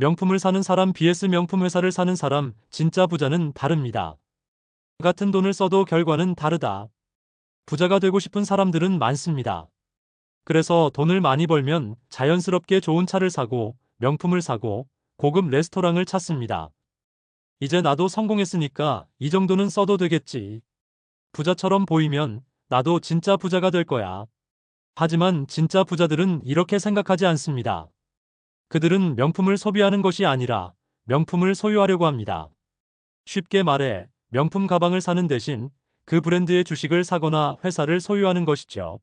명품을 사는 사람 vs 명품 회사를 사는 사람, 진짜 부자는 다릅니다. 같은 돈을 써도 결과는 다르다. 부자가 되고 싶은 사람들은 많습니다. 그래서 돈을 많이 벌면 자연스럽게 좋은 차를 사고, 명품을 사고, 고급 레스토랑을 찾습니다. 이제 나도 성공했으니까 이 정도는 써도 되겠지. 부자처럼 보이면 나도 진짜 부자가 될 거야. 하지만 진짜 부자들은 이렇게 생각하지 않습니다. 그들은 명품을 소비하는 것이 아니라 명품을 소유하려고 합니다. 쉽게 말해 명품 가방을 사는 대신 그 브랜드의 주식을 사거나 회사를 소유하는 것이죠.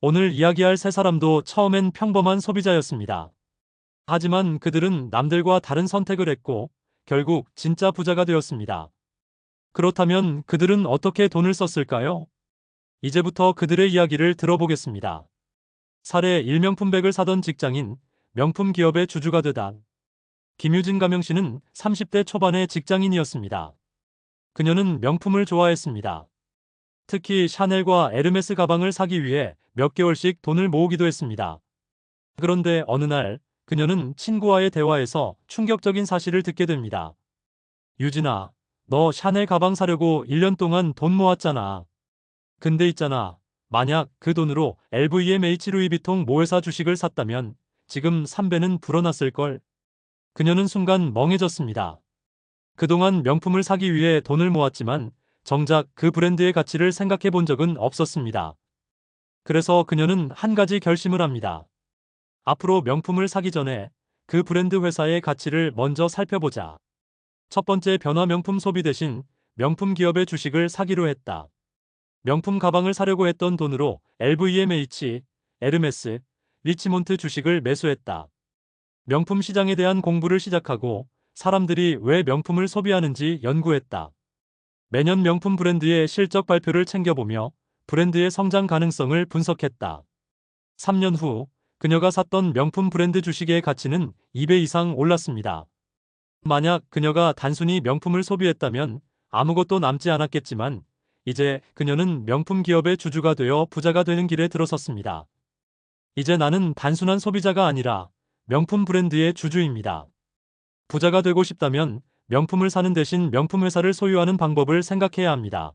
오늘 이야기할 세 사람도 처음엔 평범한 소비자였습니다. 하지만 그들은 남들과 다른 선택을 했고 결국 진짜 부자가 되었습니다. 그렇다면 그들은 어떻게 돈을 썼을까요? 이제부터 그들의 이야기를 들어보겠습니다. 사례 1명품백을 사던 직장인, 명품 기업의 주주가 되다. 김유진 가명 씨는 30대 초반의 직장인이었습니다. 그녀는 명품을 좋아했습니다. 특히 샤넬과 에르메스 가방을 사기 위해 몇 개월씩 돈을 모으기도 했습니다. 그런데 어느 날 그녀는 친구와의 대화에서 충격적인 사실을 듣게 됩니다. 유진아, 너 샤넬 가방 사려고 1년 동안 돈 모았잖아. 근데 있잖아. 만약 그 돈으로 LVMH 루이비통 모회사 주식을 샀다면 지금 3배는 불어났을걸. 그녀는 순간 멍해졌습니다. 그동안 명품을 사기 위해 돈을 모았지만 정작 그 브랜드의 가치를 생각해 본 적은 없었습니다. 그래서 그녀는 한 가지 결심을 합니다. 앞으로 명품을 사기 전에 그 브랜드 회사의 가치를 먼저 살펴보자. 첫 번째 변화 명품 소비 대신 명품 기업의 주식을 사기로 했다. 명품 가방을 사려고 했던 돈으로 LVMH, 에르메스, 리치몬트 주식을 매수했다. 명품 시장에 대한 공부를 시작하고 사람들이 왜 명품을 소비하는지 연구했다. 매년 명품 브랜드의 실적 발표를 챙겨보며 브랜드의 성장 가능성을 분석했다. 3년 후 그녀가 샀던 명품 브랜드 주식의 가치는 2배 이상 올랐습니다. 만약 그녀가 단순히 명품을 소비했다면 아무것도 남지 않았겠지만 이제 그녀는 명품 기업의 주주가 되어 부자가 되는 길에 들어섰습니다. 이제 나는 단순한 소비자가 아니라 명품 브랜드의 주주입니다. 부자가 되고 싶다면 명품을 사는 대신 명품 회사를 소유하는 방법을 생각해야 합니다.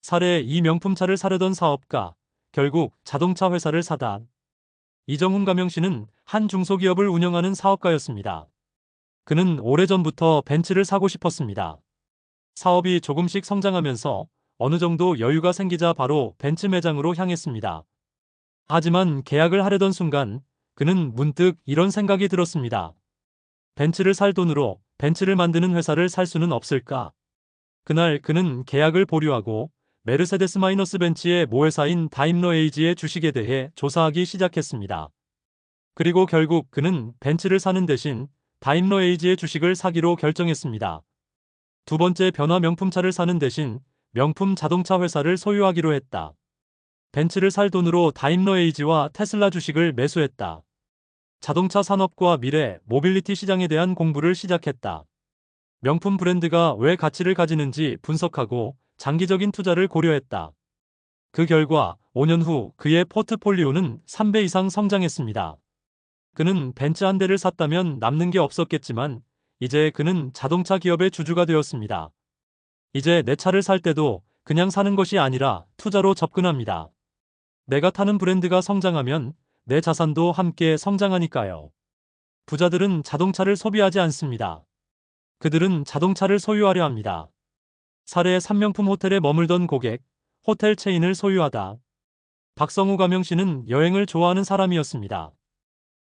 사례 이 명품차를 사려던 사업가, 결국 자동차 회사를 사다. 이정훈 가명 씨는 한 중소기업을 운영하는 사업가였습니다. 그는 오래전부터 벤츠를 사고 싶었습니다. 사업이 조금씩 성장하면서 어느 정도 여유가 생기자 바로 벤츠 매장으로 향했습니다. 하지만 계약을 하려던 순간 그는 문득 이런 생각이 들었습니다. 벤츠를 살 돈으로 벤츠를 만드는 회사를 살 수는 없을까? 그날 그는 계약을 보류하고 메르세데스 마이너스 벤츠의 모회사인 다임러 에이지의 주식에 대해 조사하기 시작했습니다. 그리고 결국 그는 벤츠를 사는 대신 다임러 에이지의 주식을 사기로 결정했습니다. 두 번째 변화 명품차를 사는 대신 명품 자동차 회사를 소유하기로 했다. 벤츠를 살 돈으로 다임러 에이지와 테슬라 주식을 매수했다. 자동차 산업과 미래, 모빌리티 시장에 대한 공부를 시작했다. 명품 브랜드가 왜 가치를 가지는지 분석하고 장기적인 투자를 고려했다. 그 결과 5년 후 그의 포트폴리오는 3배 이상 성장했습니다. 그는 벤츠 한 대를 샀다면 남는 게 없었겠지만 이제 그는 자동차 기업의 주주가 되었습니다. 이제 내 차를 살 때도 그냥 사는 것이 아니라 투자로 접근합니다. 내가 타는 브랜드가 성장하면 내 자산도 함께 성장하니까요. 부자들은 자동차를 소비하지 않습니다. 그들은 자동차를 소유하려 합니다. 사례 3명품 호텔에 머물던 고객, 호텔 체인을 소유하다. 박성우 가명 씨는 여행을 좋아하는 사람이었습니다.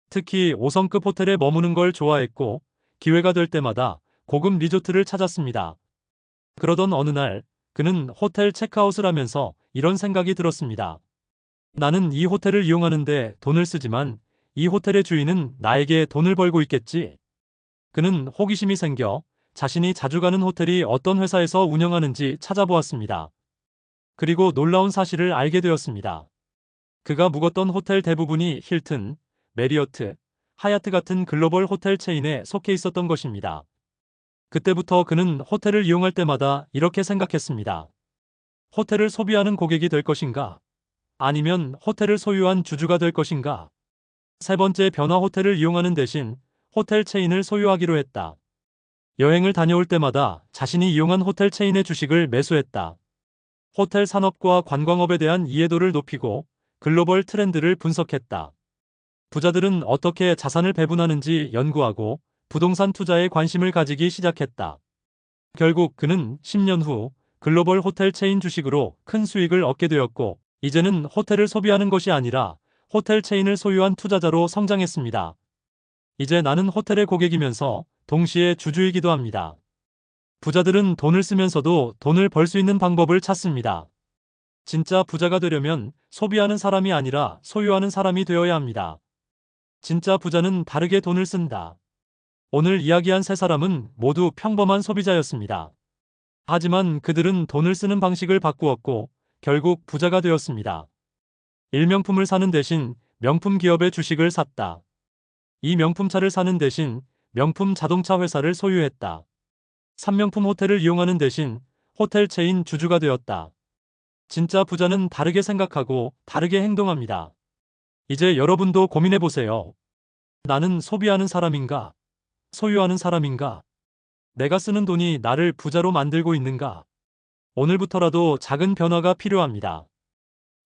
특히 5성급 호텔에 머무는 걸 좋아했고 기회가 될 때마다 고급 리조트를 찾았습니다. 그러던 어느 날 그는 호텔 체크아웃을 하면서 이런 생각이 들었습니다. 나는 이 호텔을 이용하는데 돈을 쓰지만 이 호텔의 주인은 나에게 돈을 벌고 있겠지. 그는 호기심이 생겨 자신이 자주 가는 호텔이 어떤 회사에서 운영하는지 찾아보았습니다. 그리고 놀라운 사실을 알게 되었습니다. 그가 묵었던 호텔 대부분이 힐튼, 메리어트, 하얏트 같은 글로벌 호텔 체인에 속해 있었던 것입니다. 그때부터 그는 호텔을 이용할 때마다 이렇게 생각했습니다. 호텔을 소비하는 고객이 될 것인가? 아니면 호텔을 소유한 주주가 될 것인가? 세 번째 변화 호텔을 이용하는 대신 호텔 체인을 소유하기로 했다. 여행을 다녀올 때마다 자신이 이용한 호텔 체인의 주식을 매수했다. 호텔 산업과 관광업에 대한 이해도를 높이고 글로벌 트렌드를 분석했다. 부자들은 어떻게 자산을 배분하는지 연구하고 부동산 투자에 관심을 가지기 시작했다. 결국 그는 10년 후 글로벌 호텔 체인 주식으로 큰 수익을 얻게 되었고, 이제는 호텔을 소비하는 것이 아니라 호텔 체인을 소유한 투자자로 성장했습니다. 이제 나는 호텔의 고객이면서 동시에 주주이기도 합니다. 부자들은 돈을 쓰면서도 돈을 벌 수 있는 방법을 찾습니다. 진짜 부자가 되려면 소비하는 사람이 아니라 소유하는 사람이 되어야 합니다. 진짜 부자는 다르게 돈을 쓴다. 오늘 이야기한 세 사람은 모두 평범한 소비자였습니다. 하지만 그들은 돈을 쓰는 방식을 바꾸었고 결국 부자가 되었습니다. 일명품을 사는 대신 명품 기업의 주식을 샀다. 이 명품차를 사는 대신 명품 자동차 회사를 소유했다. 3명품 호텔을 이용하는 대신 호텔 체인 주주가 되었다. 진짜 부자는 다르게 생각하고 다르게 행동합니다. 이제 여러분도 고민해 보세요. 나는 소비하는 사람인가? 소유하는 사람인가? 내가 쓰는 돈이 나를 부자로 만들고 있는가? 오늘부터라도 작은 변화가 필요합니다.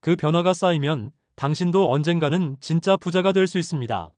그 변화가 쌓이면 당신도 언젠가는 진짜 부자가 될 수 있습니다.